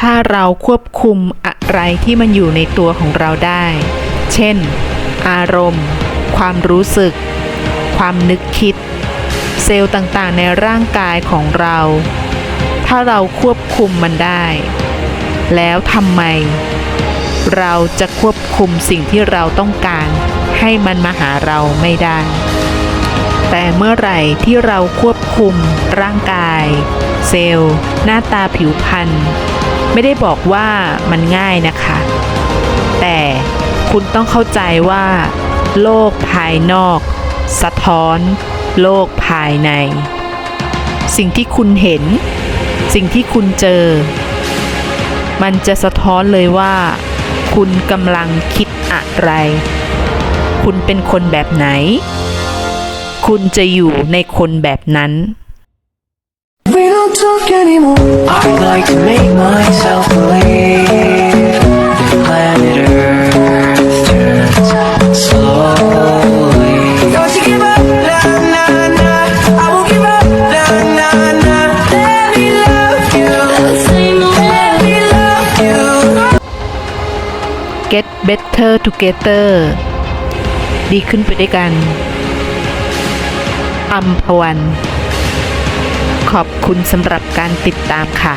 ถ้าเราควบคุมอะไรที่มันอยู่ในตัวของเราได้ เช่น อารมณ์ ความรู้สึก ความนึกคิด เซลล์ต่างๆ ในร่างกายของเรา ถ้าเราควบคุมมันได้ แล้วทำไม เราจะควบคุมสิ่งที่เราต้องการ ให้มันมาหาเราไม่ได้ แต่เมื่อไหร่ที่เราควบคุมร่างกาย เซลล์ หน้าตาผิวพรรณ ไม่ได้บอกว่ามันง่ายนะคะ แต่คุณต้องเข้าใจว่า โลกภายนอก สะท้อน โลกภายใน สิ่งที่คุณเห็น สิ่งที่คุณเจอ มันจะสะท้อนเลยว่า คุณกำลังคิดอะไร คุณเป็นคนแบบไหน คุณจะอยู่ในคนแบบนั้น We don't talk anymore. I'd like to make myself believe that planet Earth turns slowly. Don't you give up, nah, nah, nah. I won't give up, nah, nah, nah. Let me love you. Let me love you. get better together ดีขึ้นไปด้วยกันอัมพวัน ขอบคุณสำหรับการติดตามค่ะ